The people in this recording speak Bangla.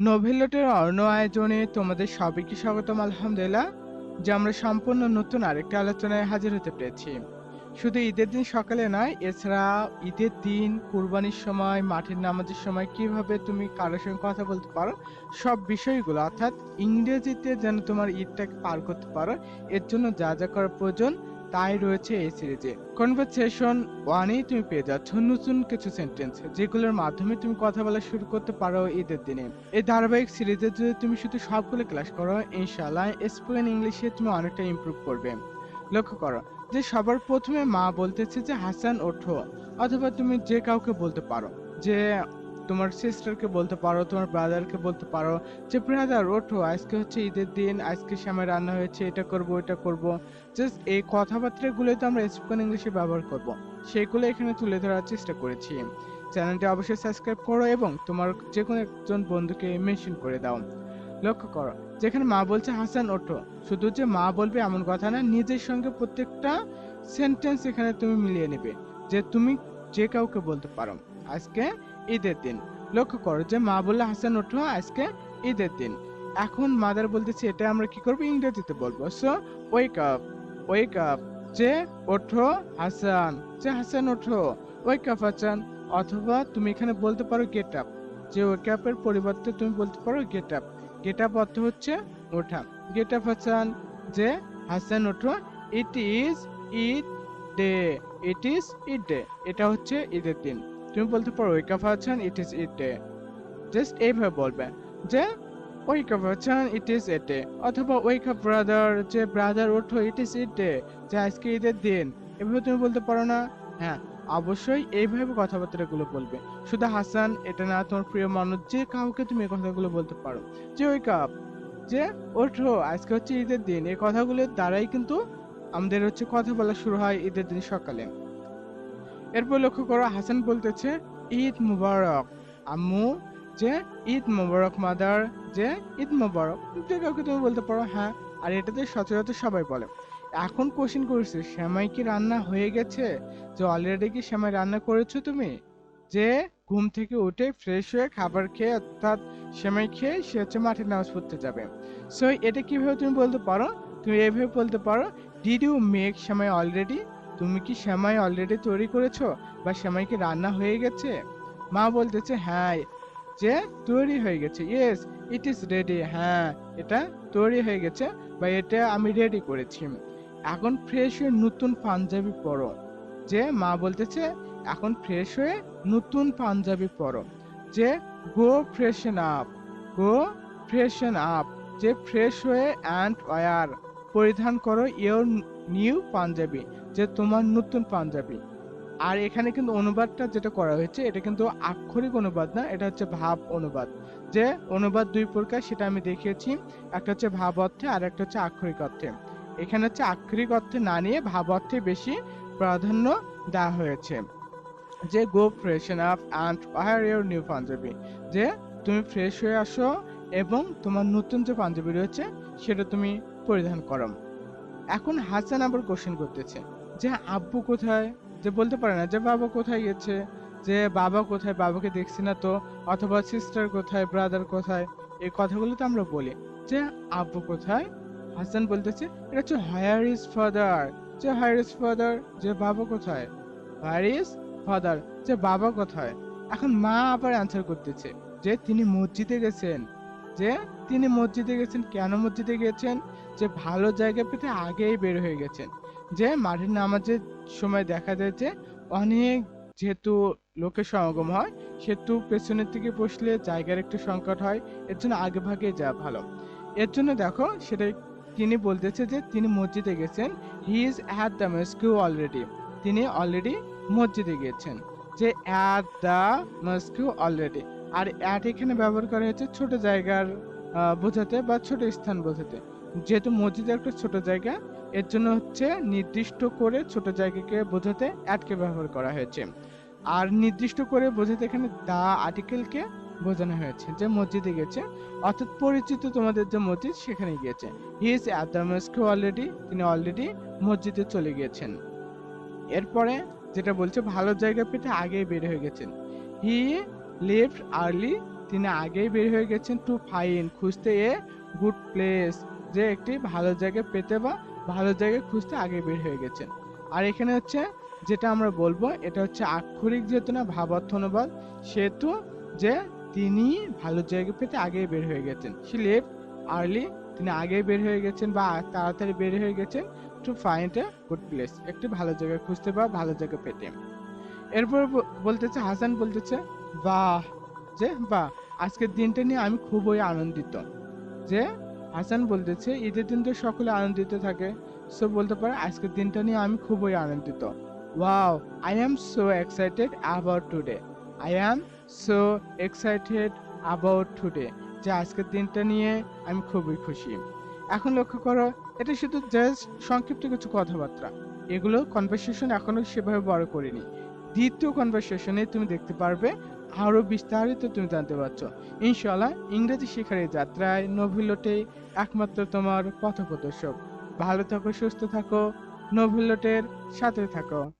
নোভেলটের অন্য আয়োজনে তোমাদের সবাইকে স্বাগতম, আলহামদুলিল্লাহ, যে আমরা সম্পূর্ণ নতুন আরেকটা আলোচনায় হাজির হতে পেরেছি। শুধু ঈদের দিন সকালে নয়, এছাড়া ঈদের দিন, কুরবানির সময়, মাঠের নামাজের সময় কীভাবে তুমি কারোর সঙ্গে কথা বলতে পারো, সব বিষয়গুলো, অর্থাৎ ইংরেজিতে যেন তোমার ঈদটাকে পার করতে পারো, এর জন্য যা যা করার প্রয়োজন তাই রয়েছে এই সিরিজে কনভারসেশন ওয়ানেই তুমি পেয়ে যাচ্ছ নতুন কিছু সেন্টেন্স যেগুলোর মাধ্যমে তুমি কথা বলা শুরু করতে পারো ঈদের দিনে। এই ধারাবাহিক সিরিজে যদি তুমি শুধু সবগুলো ক্লাস করো, ইনশাআল্লাহ স্পোকেন ইংলিশে তুমি অনেকটা ইমপ্রুভ করবে। লক্ষ্য করো যে সবার প্রথমে মা বলতেছে যে, হাসান, ওঠো। অথবা তুমি যে কাউকে বলতে পারো যে তোমার সিস্টারকে বলতে পারো, তোমার ব্রাদারকে বলতে পারো যে, ব্রাদার, ওঠো, আজকে হচ্ছে ঈদের দিন, আজকে সামনে রান্না হয়েছে, এটা করব এটা করব। জাস্ট এই কথাবার্তাগুলোই তো আমরা স্পোকেন ইংলিশে ব্যবহার করব। সেগুলো এখানে তুলে ধরার চেষ্টা করেছি। চ্যানেলটি অবশ্যই সাবস্ক্রাইব করো এবং তোমার যে কোনো একজন বন্ধুকে মেনশন করে দাও। লক্ষ্য করো, যেখানে মা বলছে, হাসান, ওঠো। শুধু যে মা বলবে এমন কথা না, নিজের সঙ্গে প্রত্যেকটা সেন্টেন্স এখানে তুমি মিলিয়ে নেবে, যে তুমি যে কাউকে বলতে পারো। আজকে ঈদের দিন। লক্ষ্য করো যে মা বললে, হাসান, ওঠো, আজকে ঈদের দিন। এখন মাদার বলতেছে, এটা আমরা কি করব? ইংরেজিতে বলব। So wake up wake up যে ওঠো, হাসান, যে হাসান, ওঠো ওয়েক আপ হাসান। অথবা তুমি এখানে বলতে পারো গেট আপ যে ওয়েক আপের পরিবর্তে তুমি বলতে পারো গেট আপ গেট আপ অর্থ হচ্ছে ওঠা। গেট আপ হাসান, যে হাসান, ওঠো it is Eid day it is Eid day এটা হচ্ছে ঈদের দিন। তুমি বলতে পারো wake up Hasan it is Eid day just এইভাবে বলবে যে wake up Hasan it is a day অথবা ওয়েক আপ ব্রাদার যে ব্রাদার ওঠো ইট ইজ ঈদ ডে যে আজকে ঈদের দিন, এভাবে তুমি বলতে পারো না? হ্যাঁ অবশ্যই এইভাবে কথাবার্তাগুলো বলবে। শুধু হাসান, এটা না, তোমার প্রিয় মানুষ, যে কাউকে তুমি এই কথাগুলো বলতে পারো। যে ওয়েক আপ যে ওঠো, আজকে হচ্ছে ঈদের দিন, এই কথাগুলোর দ্বারাই কিন্তু আমাদের হচ্ছে কথা বলা শুরু হয় ঈদের দিন সকালে। এরপর লক্ষ্য করো, হাসান বলতেছে, ঈদ মুবারক। আম্মু, যে ঈদ মুবারক, মাদার, যে ঈদ মুবারক। যে কাউকে তুমি বলতে পারো হ্যাঁ। আর এটাতে সচরাচর সবাই বলে। এখন কোশ্চেন করেছে, শ্যামাই কি রান্না হয়ে গেছে? যে অলরেডি কি শ্যামাই রান্না করেছ তুমি? যে ঘুম থেকে উঠে ফ্রেশ হয়ে খাবার খেয়ে, অর্থাৎ সেমাই খেয়ে সে হচ্ছে মাঠে নামাজ পড়তে যাবে। সো এটা কীভাবে তুমি বলতে পারো? তুমি এইভাবে বলতে পারো did you make semai already তুমি কি সেমাই অলরেডি তৈরি করেছ? বা সেমাই কি রান্না হয়ে গেছে? মা বলতেছে হ্যাঁ যে তৈরি হয়ে গেছে। ইয়েস ইট ইজ রেডি হ্যাঁ এটা তৈরি হয়ে গেছে বা এটা আমি রেডি করেছি। এখন ফ্রেশ হয়ে নতুন পাঞ্জাবি পরো। যে মা বলতেছে, এখন ফ্রেশ হয়ে নতুন পাঞ্জাবি পরো। যে go freshen up go freshen up যে ফ্রেশ হয়ে অ্যান্ড ওয়ার পরিধান করো ইয়োর নিউ পাঞ্জাবি, যে তোমার নতুন পাঞ্জাবি। আর এখানে কিন্তু অনুবাদটা যেটা করা হয়েছে, এটা কিন্তু আক্ষরিক অনুবাদ না, এটা হচ্ছে ভাব অনুবাদ। যে অনুবাদ দুই প্রকার, সেটা আমি দেখিয়েছি, একটা হচ্ছে ভাব অর্থে আর একটা হচ্ছে আক্ষরিক অর্থে। এখানে হচ্ছে আক্ষরিক অর্থে না নিয়ে ভাব অর্থে বেশি প্রাধান্য দেওয়া হয়েছে। যে go freshen up and wear your new panjabi. যে, তুমি ফ্রেশ হয়ে আসো এবং তোমার নতুন যে পাঞ্জাবি রয়েছে, সেটা তুমি পরিধান করো। এখন হাসান আবার কোশ্চেন করতেছে, যে আব্বু কোথায়? যে বলতে পারে না, যে বাবা কোথায় গেছে? যে বাবা কোথায়, বাবাকে দেখছি না তো, অথবা সিস্টার কোথায় ব্রাদার কোথায়? এই কথাগুলো তো আমরা বলি। যে আব্বু কোথায়? হাসান বলতেছে, এটা হচ্ছে হায়ার ইজ ফাদার যে হায়ার ইজ ফাদার যে বাবা কোথায়? হায়ার ইজ ফাদার যে বাবা কোথায়? এখন মা আবার অ্যান্সার করতেছে, যে তিনি মসজিদে গেছেন। যে তিনি মসজিদে গেছেন, কেন মসজিদে গেছেন? যে ভালো জায়গা পেতে আগেই বের হয়ে গেছেন। যে মাঠের নামাজের সময় দেখা যায় যে অনেক যেহেতু লোকের সমাগম হয়, সেহেতু পেছনের দিকে বসলে জায়গার একটু সংকট হয়, এর জন্য আগে ভাগে যাওয়া ভালো। এর জন্য দেখো, সেটা তিনি বলতেছে যে তিনি মসজিদে গেছেন he is at the mosque already তিনি অলরেডি মসজিদে গিয়েছেন যে অ্যাট দ্য মস্কিউ অলরেডি আর অ্যাট এখানে ব্যবহার করা হয়েছে ছোট জায়গার বোঝাতে বা ছোট স্থান বোঝাতে। যেহেতু মসজিদ একটা ছোট জায়গা, এর জন্য হচ্ছে নির্দিষ্ট করে ছোট জায়গাকে বোঝাতে অ্যাটকে ব্যবহার করা হয়েছে। আর নির্দিষ্ট করে বোঝাতে এখানে দা আর্টিকেলকে বোঝানো হয়েছে, যে মসজিদে গেছে। অর্থাৎ পরিচিত তোমাদের যে মসজিদ সেখানে গিয়েছে। He is at the mosque already তিনি অলরেডি মসজিদে চলে গিয়েছেন। এরপরে যেটা বলছে, ভালো জায়গা পেতে আগেই বের হয়ে গেছেন। হি লিভড আর্লি, তিনি আগেই বের হয়ে গেছেন টু ফাইন, খুঁজতে এ গুড প্লেস, যে একটি ভালো জায়গা পেতে বা ভালো জায়গা খুঁজতে আগে বের হয়ে গেছেন। আর এখানে হচ্ছে যেটা আমরা বলব, এটা হচ্ছে আক্ষরিক যেহেতু না ভাবার্থ অনুবাদ সেহেতু যে তিনি ভালো জায়গা পেতে আগেই বের হয়ে গেছেন। সি লেফট আর্লি, তিনি আগেই বের হয়ে গেছেন বা তাড়াতাড়ি বের হয়ে গেছেন to find a good place, একটি ভালো জায়গা খুঁজতে বা ভালো জায়গা পেতে। এরপর বলতেছে, হাসান বলতেছে বাহ যে বাহ আজকের দিনটা নিয়ে আমি খুবই আনন্দিত। যে, হাসান বলতেছে, ঈদের দিন তো সকলে আনন্দিত থাকে। সো বলতে পারে, আজকের দিনটা নিয়ে আমি খুবই আনন্দিত। Wow I am so excited about today I am so excited about today যে, আজকের দিনটা নিয়ে আমি খুবই খুশি। এখন লক্ষ্য করো, এটা শুধু জাস্ট সংক্ষিপ্ত কিছু কথাবার্তা। এগুলো কনভারসেশন এখনও সেভাবে বড় করিনি। দ্বিতীয় কনভারসেশনে তুমি দেখতে পারবে আরও বিস্তারিত তুমি জানতে পারছ। ইনশাল্লাহ ইংরেজি শেখার যাত্রায় নভিলোটে একমাত্র তোমার পথপ্রদর্শক। ভালো থাকো, সুস্থ থাকো নভিলোটের সাথে থাকো।